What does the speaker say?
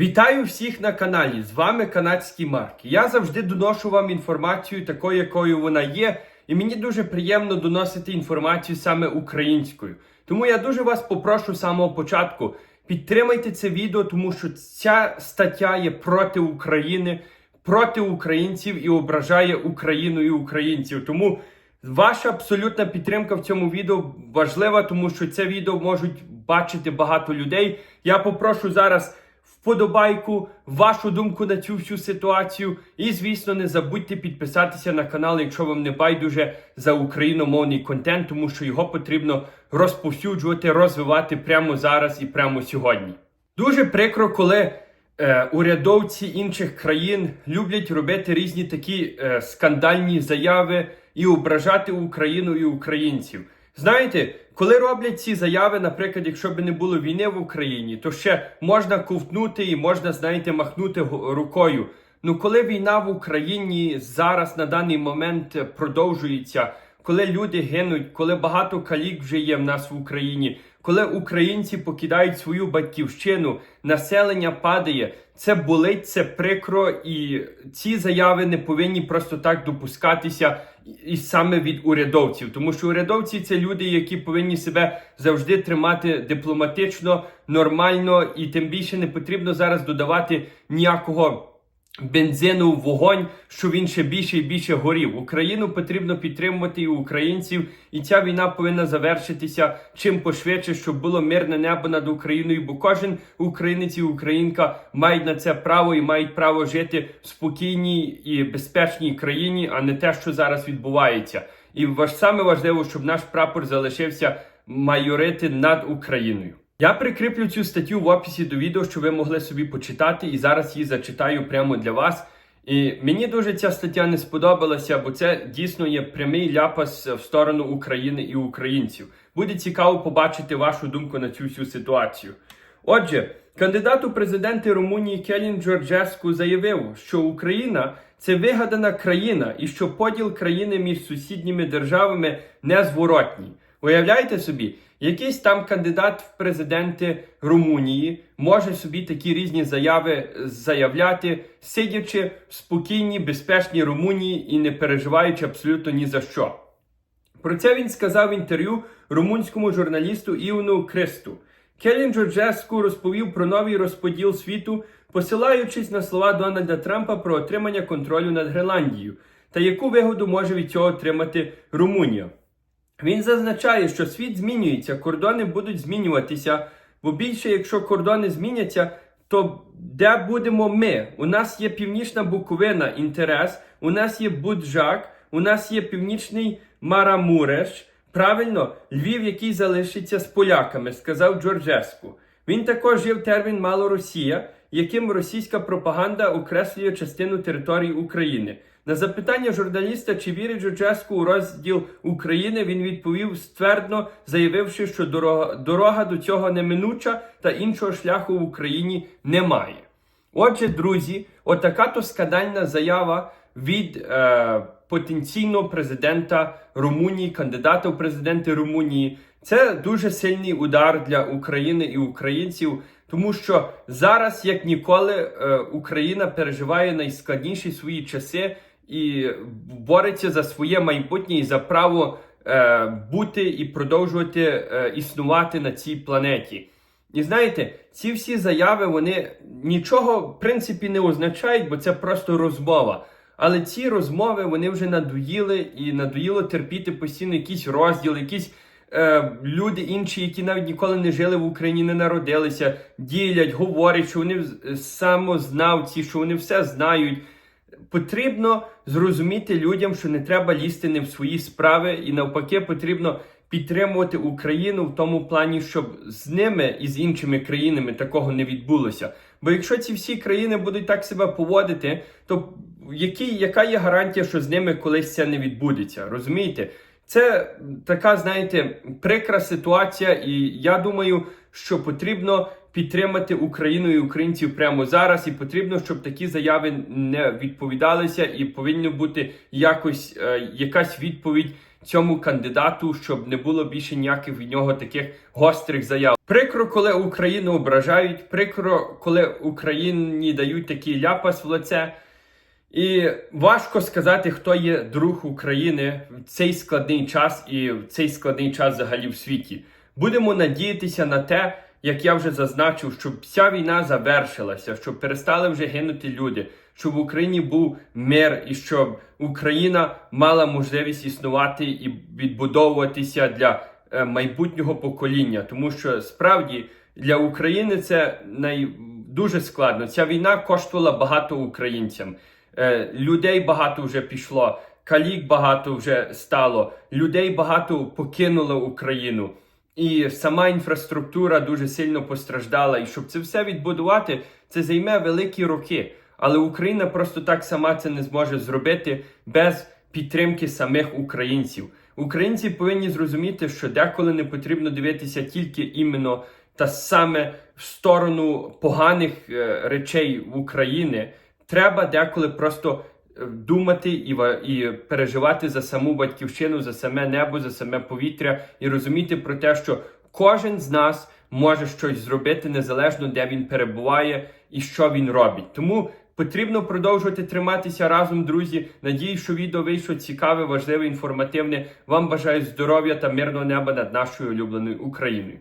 Вітаю всіх на каналі. З вами канадський Марк. Я завжди доношу вам інформацію такою, якою вона є, і мені дуже приємно доносити інформацію саме українською. Тому я дуже вас попрошу з самого початку. Підтримайте це відео, тому що ця стаття є проти України, проти українців і ображає Україну і українців. Тому ваша абсолютна підтримка в цьому відео важлива, тому що це відео можуть бачити багато людей. Я попрошу зараз вподобайку, вашу думку на цю всю ситуацію. І, звісно, не забудьте підписатися на канал, якщо вам не байдуже за україномовний контент, тому що його потрібно розповсюджувати, розвивати прямо зараз і прямо сьогодні. Дуже прикро, коли е, урядовці інших країн люблять робити різні такі е, скандальні заяви і ображати Україну і українців. Знаєте, коли роблять ці заяви, наприклад, якщо б не було війни в Україні, то ще можна ковтнути і можна, знаєте, махнути рукою. Ну, коли війна в Україні зараз на даний момент продовжується, коли люди гинуть, коли багато калік вже є в нас в Україні, коли українці покидають свою батьківщину, населення падає, це болить, це прикро, і ці заяви не повинні просто так допускатися і саме від урядовців, тому що урядовці це люди, які повинні себе завжди тримати дипломатично, нормально, і тим більше не потрібно зараз додавати ніякого. Бензину в вогонь, що він ще більше і більше горів. Україну потрібно підтримувати і українців, і ця війна повинна завершитися чим пошвидше, щоб було мирне небо над Україною. Бо кожен українець і українка мають на це право і мають право жити в спокійній і безпечній країні, а не те, що зараз відбувається. І саме важливо, щоб наш прапор залишився майорити над Україною. Я прикріплю цю статтю в описі до відео, щоб ви могли собі почитати, і зараз її зачитаю прямо для вас. І мені дуже ця стаття не сподобалася, бо це дійсно є прямий ляпас в сторону України і українців. Буде цікаво побачити вашу думку на цю всю ситуацію. Отже, кандидат у президенти Румунії Келін Джорджеску заявив, що Україна це вигадана країна і що поділ країни між сусідніми державами незворотній. Уявляєте собі, якийсь там кандидат в президенти Румунії може собі такі різні заяви заявляти, сидячи в спокійній, безпечній Румунії і не переживаючи абсолютно ні за що. Про це він сказав в інтерв'ю румунському журналісту Іону Кристу. Келін Джорджеску розповів про новий розподіл світу, посилаючись на слова Дональда Трампа про отримання контролю над Гренландією та яку вигоду може від цього отримати Румунія. Він зазначає, що світ змінюється, кордони будуть змінюватися, бо більше, якщо кордони зміняться, то де будемо ми? У нас є Північна Буковина, інтерес, у нас є Буджак, у нас є Північний Марамуреш. Правильно, Львів, який залишиться з поляками, сказав Джорджеску. Він також є в термін Малоросія, яким російська пропаганда окреслює частину території України. На запитання журналіста, чи вірить Джорджеску у розділ України, він відповів ствердно, заявивши, що дорога, дорога до цього неминуча та іншого шляху в Україні немає. Отже, друзі, отака то скандальна заява від е, потенційного президента Румунії, кандидата в президенти Румунії. Це дуже сильний удар для України і українців, тому що зараз, як ніколи, е, Україна переживає найскладніші свої часи і бореться за своє майбутнє і за право е, бути і продовжувати е, існувати на цій планеті. І знаєте, ці всі заяви вони нічого в принципі не означають, бо це просто розмова. Але ці розмови вони вже надоїли і надоїло терпіти постійно якісь розділи, якісь е, люди інші, які навіть ніколи не жили в Україні, не народилися, ділять, говорять, що вони е, самознавці, що вони все знають. Потрібно зрозуміти людям, що не треба лізти не в свої справи, і навпаки, потрібно підтримувати Україну в тому плані, щоб з ними і з іншими країнами такого не відбулося. Бо якщо ці всі країни будуть так себе поводити, то які, яка є гарантія, що з ними колись це не відбудеться? Розумієте? Це така, знаєте, прикра ситуація, і я думаю, що потрібно підтримати Україну і українців прямо зараз, і потрібно, щоб такі заяви не відповідалися, і повинна бути якось е, якась відповідь цьому кандидату, щоб не було більше ніяких від нього таких гострих заяв. Прикро, коли Україну ображають, прикро, коли Україні дають такий ляпас в лице. І важко сказати, хто є друг України в цей складний час і в цей складний час взагалі в світі. Будемо надіятися на те, як я вже зазначив, щоб ця війна завершилася, щоб перестали вже гинути люди, щоб в Україні був мир і щоб Україна мала можливість існувати і відбудовуватися для е, майбутнього покоління. Тому що справді для України це най... дуже складно. Ця війна коштувала багато українцям. Е, людей багато вже пішло, калік багато вже стало, людей багато покинуло Україну. І сама інфраструктура дуже сильно постраждала. І щоб це все відбудувати, це займе великі роки. Але Україна просто так сама це не зможе зробити без підтримки самих українців. Українці повинні зрозуміти, що деколи не потрібно дивитися тільки іменно та саме в сторону поганих е, речей в Україні. Треба деколи просто е, думати і, і переживати за саму батьківщину, за саме небо, за саме повітря, і розуміти про те, що кожен з нас може щось зробити незалежно де він перебуває і що він робить. Тому потрібно продовжувати триматися разом, друзі. Надіюсь, що відео вийшло цікаве, важливе, інформативне. Вам бажаю здоров'я та мирного неба над нашою улюбленою Україною.